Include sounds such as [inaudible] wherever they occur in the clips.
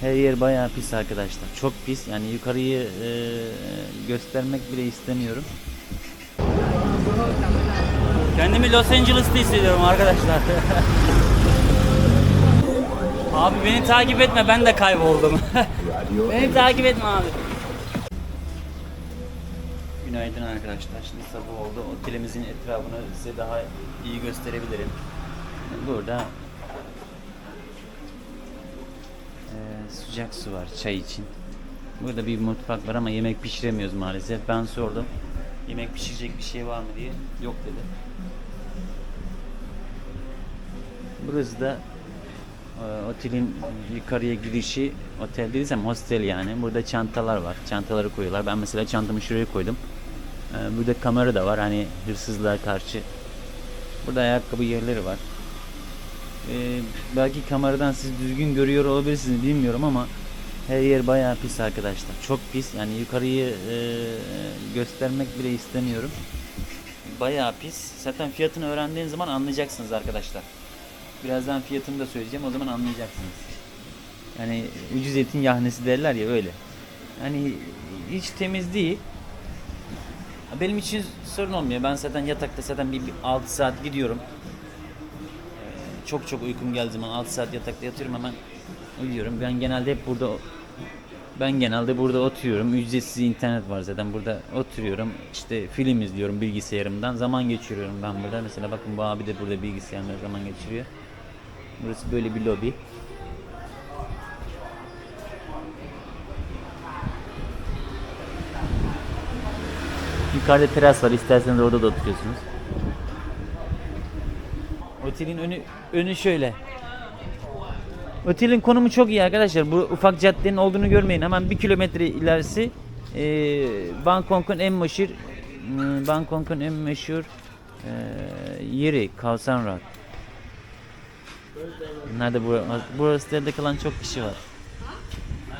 Her yer bayağı pis arkadaşlar. Çok pis. Yani yukarıyı e, göstermek bile istemiyorum. Kendimi Los Angeles'ta hissediyorum arkadaşlar. [laughs] abi beni takip etme ben de kayboldum. [laughs] beni takip etme abi. Günaydın arkadaşlar. Şimdi sabah oldu. Otelimizin etrafını size daha iyi gösterebilirim. Burada sıcak su var çay için. Burada bir mutfak var ama yemek pişiremiyoruz maalesef. Ben sordum. Yemek pişirecek bir şey var mı diye. Yok dedi. Burası da e, otelin yukarıya girişi otel ama hostel yani. Burada çantalar var. Çantaları koyuyorlar. Ben mesela çantamı şuraya koydum. E, Burada kamera da var hani hırsızlığa karşı. Burada ayakkabı yerleri var. E, belki kameradan siz düzgün görüyor olabilirsiniz bilmiyorum ama her yer bayağı pis arkadaşlar. Çok pis. Yani yukarıyı e, göstermek bile istemiyorum. Bayağı pis. Zaten fiyatını öğrendiğiniz zaman anlayacaksınız arkadaşlar. Birazdan fiyatını da söyleyeceğim o zaman anlayacaksınız. Yani ucuz etin yahnesi derler ya öyle. Yani hiç temiz değil. Benim için sorun olmuyor. Ben zaten yatakta zaten bir, bir 6 saat gidiyorum. Çok çok uykum geldiği zaman 6 saat yatakta yatıyorum hemen uyuyorum. Ben genelde hep burada ben genelde burada oturuyorum. Ücretsiz internet var zaten. Burada oturuyorum. İşte film izliyorum bilgisayarımdan. Zaman geçiriyorum ben burada. Mesela bakın bu abi de burada bilgisayarında zaman geçiriyor. Burası böyle bir lobi. Yukarıda teras var. İsterseniz orada da oturuyorsunuz. Otelin önü önü şöyle. Otelin konumu çok iyi arkadaşlar. Bu ufak caddenin olduğunu görmeyin. Hemen bir kilometre ilerisi e, Bangkok'un en meşhur e, Bangkok'un en meşhur e, yeri Khao Road. Nerede bu? Burası yerde kalan çok kişi var.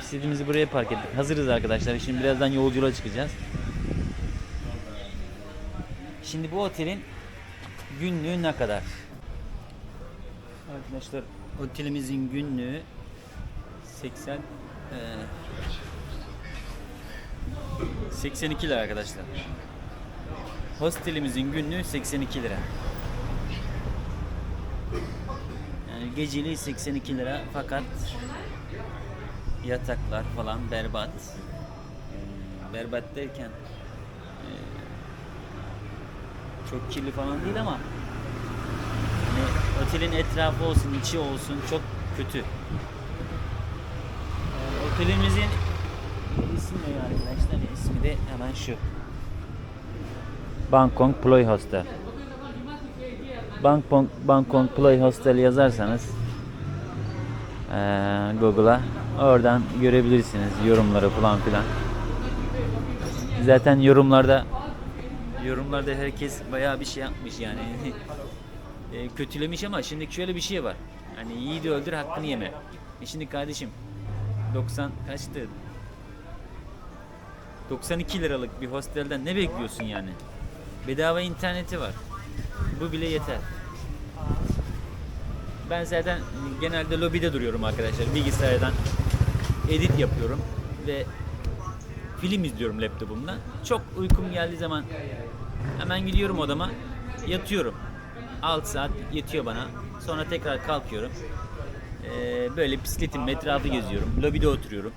İstediğimizi buraya park ettik. Hazırız arkadaşlar. Şimdi birazdan yolculuğa çıkacağız. Şimdi bu otelin günlüğü ne kadar? Arkadaşlar otelimizin günlüğü 80 eee, 82 lira arkadaşlar. Hostelimizin günlüğü 82 lira. Yani geceliği 82 lira fakat yataklar falan berbat. Hmm, Berbat derken eee, çok kirli falan değil ama otelin etrafı olsun, içi olsun çok kötü. Ee, otelimizin ismi ne arkadaşlar? İsmi de hemen şu. Bangkok Ploy Hostel. Bangkok, Bangkok Ploy Hostel yazarsanız eee, Google'a oradan görebilirsiniz yorumları falan filan. Zaten yorumlarda yorumlarda herkes bayağı bir şey yapmış yani. [laughs] E, kötülemiş ama şimdi şöyle bir şey var. Hani yiğidi öldür hakkını yeme. E şimdi kardeşim 90 kaçtı? 92 liralık bir hostelden ne bekliyorsun yani? Bedava interneti var. Bu bile yeter. Ben zaten genelde lobide duruyorum arkadaşlar. Bilgisayardan edit yapıyorum ve film izliyorum laptopumda. Çok uykum geldiği zaman hemen gidiyorum odama, yatıyorum. 6 saat yetiyor bana. Sonra tekrar kalkıyorum. Ee, böyle bisikletin etrafı geziyorum. Lobide oturuyorum.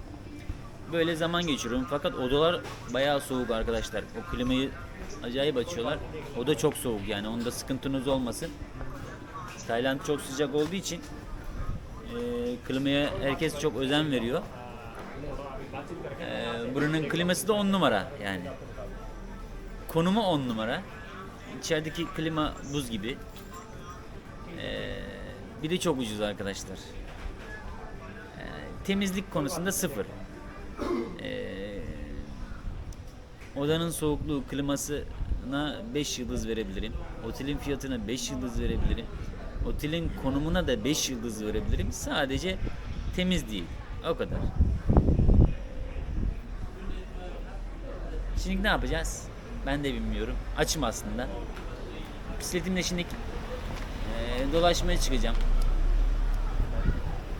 Böyle zaman geçiriyorum. Fakat odalar bayağı soğuk arkadaşlar. O klimayı acayip açıyorlar. Oda çok soğuk yani. Onda sıkıntınız olmasın. Tayland çok sıcak olduğu için e, klimaya herkes çok özen veriyor. E, buranın kliması da 10 numara yani. Konumu 10 numara. İçerideki klima buz gibi. Ee, bir de çok ucuz arkadaşlar. Ee, temizlik konusunda sıfır. Ee, odanın soğukluğu klimasına 5 yıldız verebilirim. Otelin fiyatına 5 yıldız verebilirim. Otelin konumuna da 5 yıldız verebilirim. Sadece temiz değil. O kadar. Şimdi ne yapacağız? Ben de bilmiyorum. Açım aslında. Bisikletimle şimdi eee, dolaşmaya çıkacağım.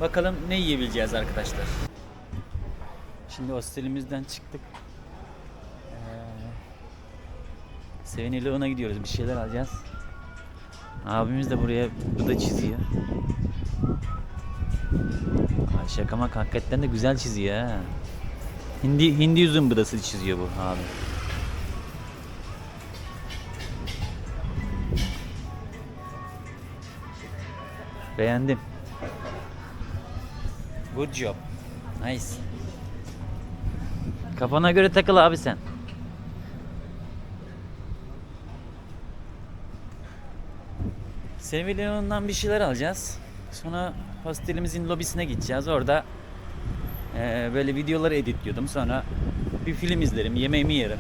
Bakalım ne yiyebileceğiz arkadaşlar. Şimdi hostelimizden çıktık. Ee, Seven Eleven'a gidiyoruz. Bir şeyler alacağız. Abimiz de buraya bu da çiziyor. Ay şaka maka hakikaten de güzel çiziyor ha. Hindi, hindi üzüm bıdası çiziyor bu abi. Beğendim. Good job. Nice. Kafana göre takıl abi sen. Sevilyon'dan bir şeyler alacağız. Sonra hostelimizin lobisine gideceğiz. Orada eee, böyle videoları editliyordum. Sonra bir film izlerim, yemeğimi yerim.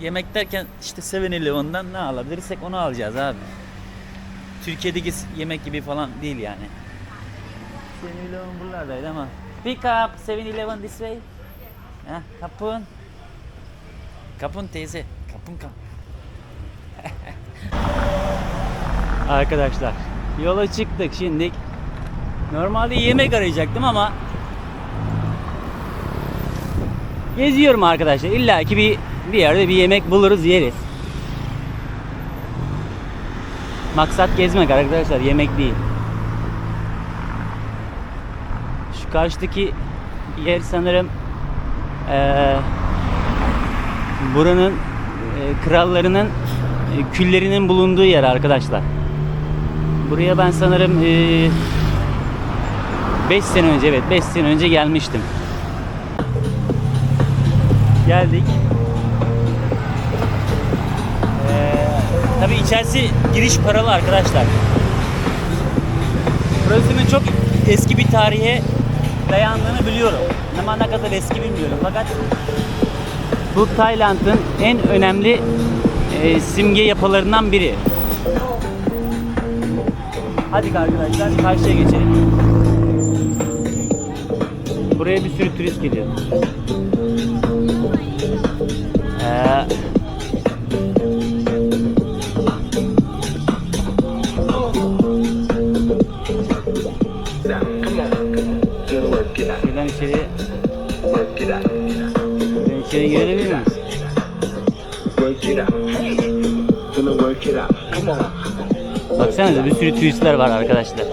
Yemek derken işte Seven Eleven'dan ne alabilirsek onu alacağız abi. Türkiye'deki yemek gibi falan değil yani. Seven Eleven buralardaydı ama. Pick up Seven Eleven this way. Heh, kapın. Kapın teyze. Kapın kapın. [laughs] Arkadaşlar yola çıktık şimdi. Normalde yemek arayacaktım ama geziyorum arkadaşlar. İlla ki bir bir yerde bir yemek buluruz yeriz. Maksat gezmek arkadaşlar yemek değil. Şu karşıdaki yer sanırım eee, buranın eee, krallarının eee, küllerinin bulunduğu yer arkadaşlar. Buraya ben sanırım 5 sene önce evet 5 sene önce gelmiştim. Geldik. İçerisi giriş paralı arkadaşlar. Burasının çok eski bir tarihe dayandığını biliyorum. Ama ne kadar eski bilmiyorum. Fakat bu Tayland'ın en önemli e, simge yapılarından biri. Hadi arkadaşlar karşıya geçelim. Buraya bir sürü turist geliyor. Ee, it out. Come on. Baksanıza bir sürü turistler var arkadaşlar.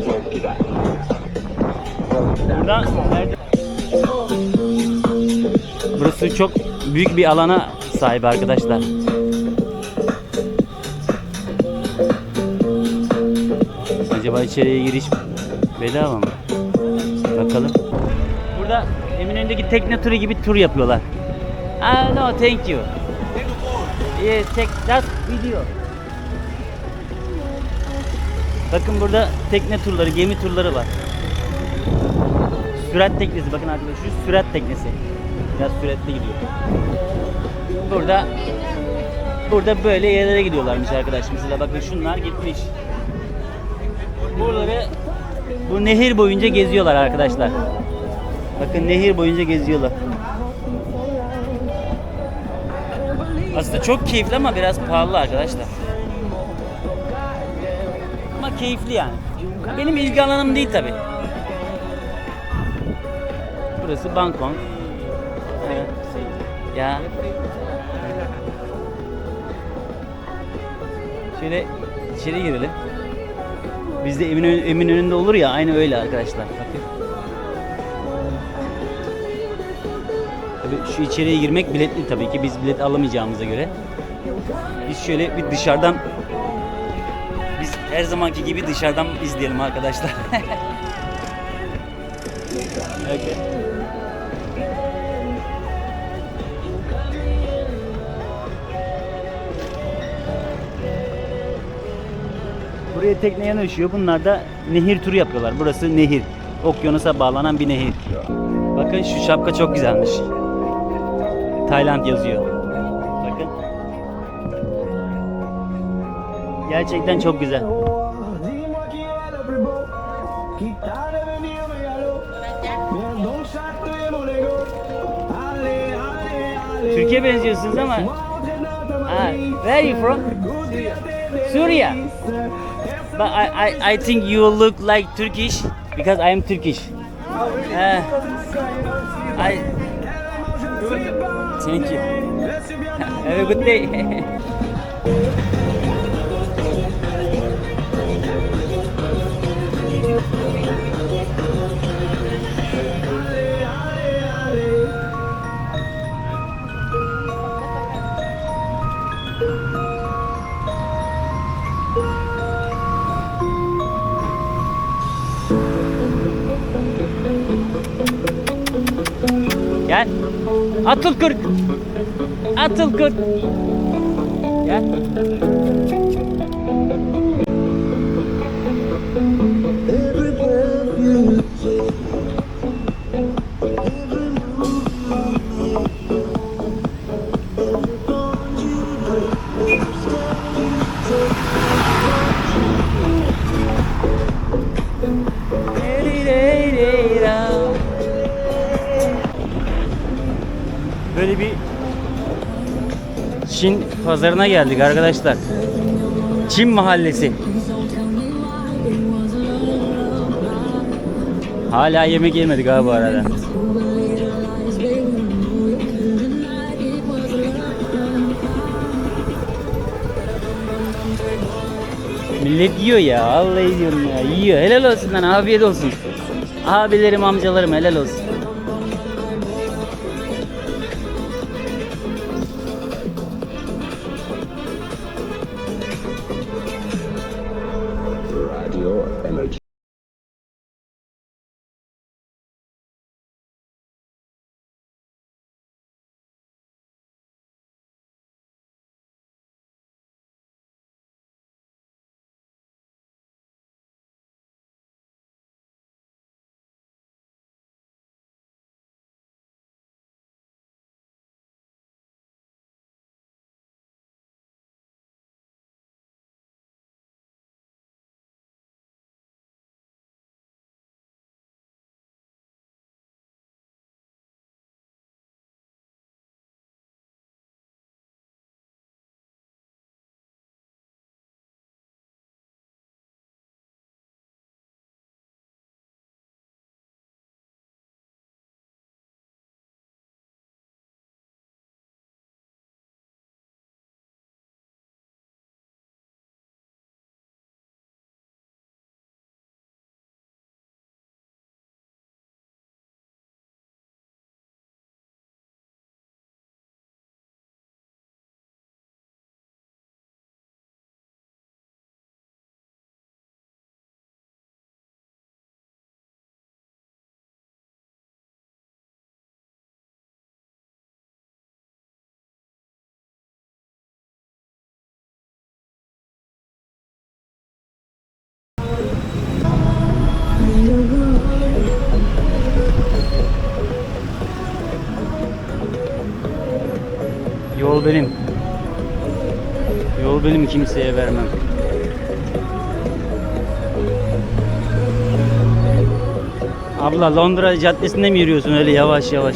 Buradan nerede? Burası çok büyük bir alana sahip arkadaşlar. Acaba içeriye giriş bedava mı? Bakalım. Burada Eminönü'ndeki tekne turu gibi tur yapıyorlar. Ah no thank you. Yeah, take that video. Bakın burada tekne turları, gemi turları var. Sürat teknesi bakın arkadaşlar şu sürat teknesi. Biraz süratli gidiyor. Burada burada böyle yerlere gidiyorlarmış arkadaşlar. Mesela bakın şunlar gitmiş. Buraları bu nehir boyunca geziyorlar arkadaşlar. Bakın nehir boyunca geziyorlar. Aslında çok keyifli ama biraz pahalı arkadaşlar. Ama keyifli yani. Benim ilgi alanım değil tabi. Burası Bangkok. Ya. Şöyle içeri girelim. Bizde Eminönü, Eminönü'nde olur ya aynı öyle arkadaşlar. Bakın. Tabii şu içeriye girmek biletli tabii ki biz bilet alamayacağımıza göre. Biz şöyle bir dışarıdan biz her zamanki gibi dışarıdan izleyelim arkadaşlar. [laughs] okay. Buraya tekne yanaşıyor. Bunlar da nehir turu yapıyorlar. Burası nehir. Okyanusa bağlanan bir nehir. Bakın şu şapka çok güzelmiş. Tayland yazıyor. Bakın. Gerçekten çok güzel. Türkiye benziyorsunuz ama. Ah, where are you from? Syria. But I, I, I think you look like Turkish because I am Turkish. He. Ay. Thank you. [laughs] Have a good day. [laughs] Gel. Atıl kırk. Atıl kırk. Gel. Pazarına geldik arkadaşlar. Çin mahallesi. Hala yemek yemedik abi arada. Millet yiyor ya. Vallahi diyorum ya. Yiyor. Helal olsun lan. Afiyet olsun. Abilerim, amcalarım helal olsun. Yol benim. Yol benim kimseye vermem. Abla Londra caddesinde mi yürüyorsun öyle yavaş yavaş?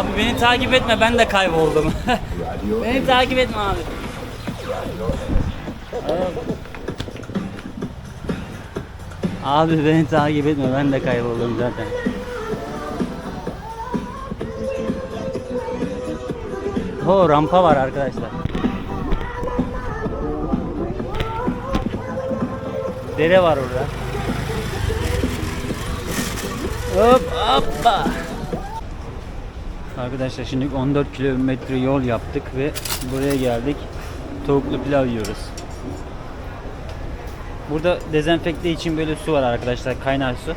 Abi beni takip etme ben de kayboldum. [laughs] beni takip etme abi. Abi beni takip etme ben de kayboldum zaten. Oho rampa var arkadaşlar. Dere var orada. Hop hoppa. Arkadaşlar şimdi 14 kilometre yol yaptık ve buraya geldik. Tavuklu pilav yiyoruz. Burada dezenfekte için böyle su var arkadaşlar. Kaynar su.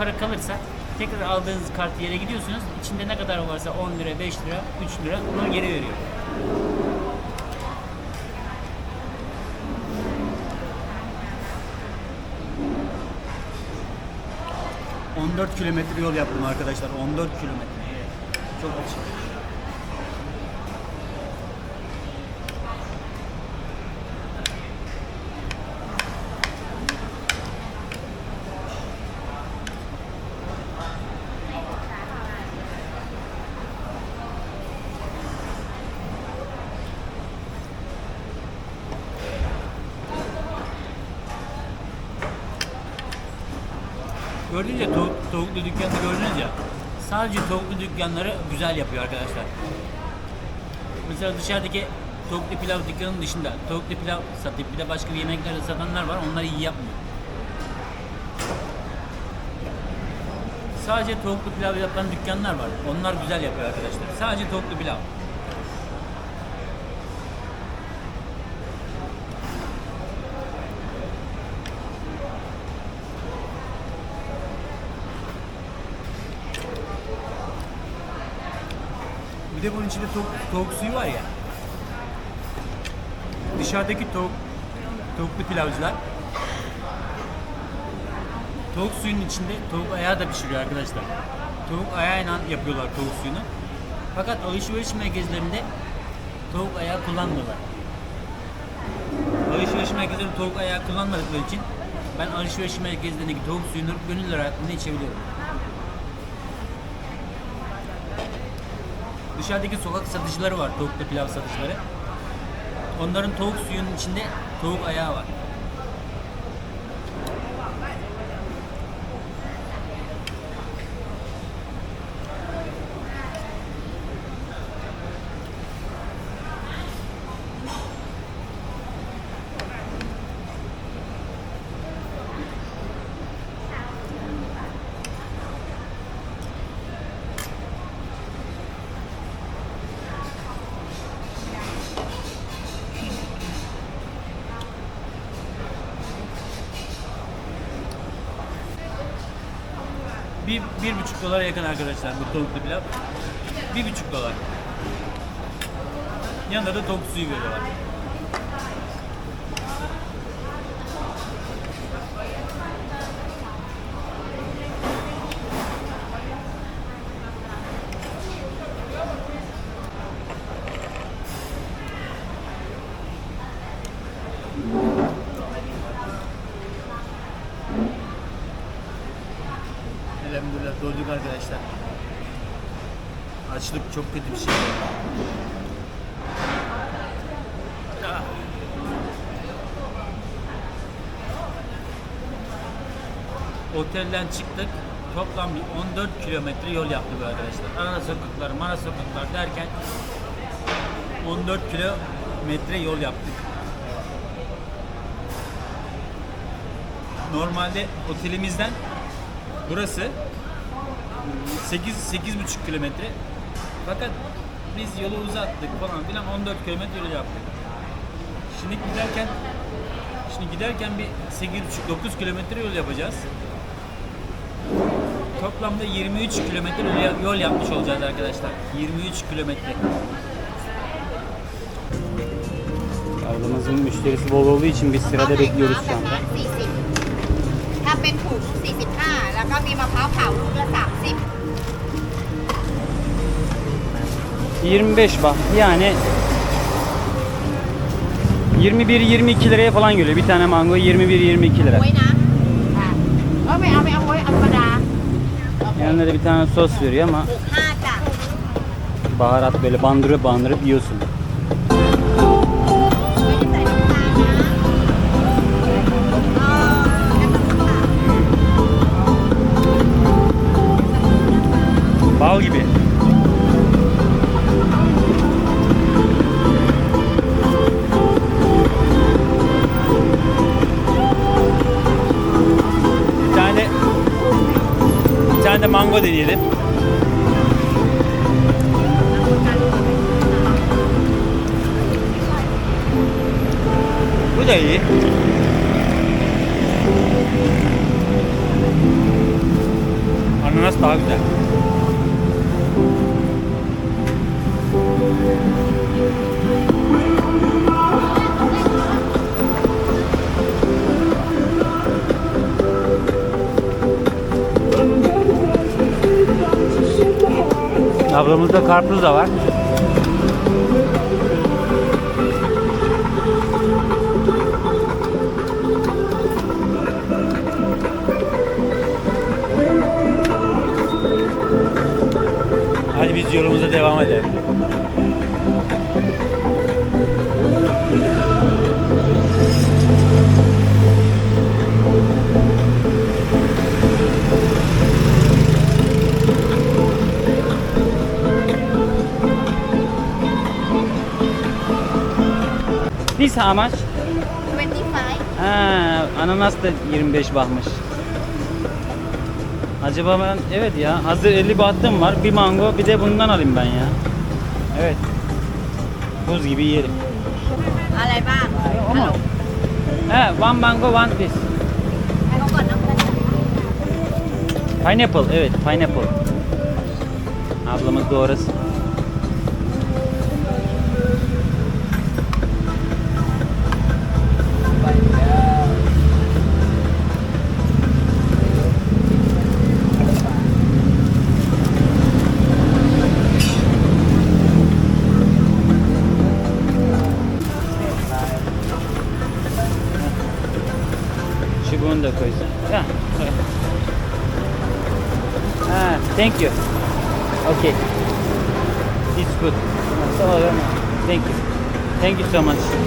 Para kalırsa tekrar aldığınız kartı yere gidiyorsunuz. İçinde ne kadar varsa 10 lira, 5 lira, 3 lira onu geri veriyor. ...14 kilometre yol yaptım arkadaşlar. 14 kilometre. Çok açık. Gördünüz ya tavuk, tavuklu dükkanı gördünüz ya. Sadece tavuklu dükkanları güzel yapıyor arkadaşlar. Mesela dışarıdaki tavuklu pilav dükkanının dışında tavuklu pilav satıp bir de başka bir yemekler de satanlar var. Onlar iyi yapmıyor. Sadece tavuklu pilav yapan dükkanlar var. Onlar güzel yapıyor arkadaşlar. Sadece tavuklu pilav. Bir de bunun içinde tavuk, tavuk suyu var ya. Dışarıdaki tavuk, tavuklu pilavcılar tavuk suyunun içinde tavuk ayağı da pişiriyor arkadaşlar. Tavuk ayağıyla yapıyorlar tavuk suyunu. Fakat alışveriş merkezlerinde tavuk ayağı kullanmıyorlar. Alışveriş merkezlerinde tavuk ayağı kullanmadıkları için ben alışveriş merkezlerindeki tavuk suyunu gönül rahatlığında içebiliyorum. Dışarıdaki sokak satıcıları var, tavuklu pilav satıcıları. Onların tavuk suyunun içinde tavuk ayağı var. Bir, bir buçuk dolara yakın arkadaşlar bu tavuklu pilav. Bir buçuk dolar. Yanında da tavuk suyu veriyorlar. Çok kötü bir şey. Otelden çıktık. Toplam bir 14 kilometre yol yaptık arkadaşlar. Ara sokaklar, mara sokaklar derken 14 kilometre yol yaptık. Normalde otelimizden burası 8 8,5 kilometre. Fakat biz yolu uzattık falan filan 14 kilometre yol yaptık. Şimdi giderken şimdi giderken bir 8,5 9 kilometre yol yapacağız. Toplamda 23 kilometre yol- yol yapmış olacağız arkadaşlar. 23 kilometre. Ablamızın müşterisi bol olduğu için biz sırada bekliyoruz şu anda. 40ถ้าเป็นถุง45 แล้วก็มีมะพร้าวเผาลูกละ 25 bah yani 21-22 liraya falan geliyor. Bir tane mango 21-22 lira. Yanında da bir tane sos veriyor ama baharat böyle bandırıp bandırıp yiyorsun. Bal gibi. Mango deneyelim. Bu da iyi. Ananas daha güzel. Ablamızda karpuz da var. Hadi biz yolumuza devam edelim. how much? 25 Ha, ananas da 25 bahmış. Acaba ben evet ya hazır 50 bahtım var. Bir mango bir de bundan alayım ben ya. Evet. Buz gibi yiyelim. อะไรบ้าง O mu? He, one mango one piece. ให้เขาก่อนนะ Pineapple evet pineapple. Ablamız doğrasın.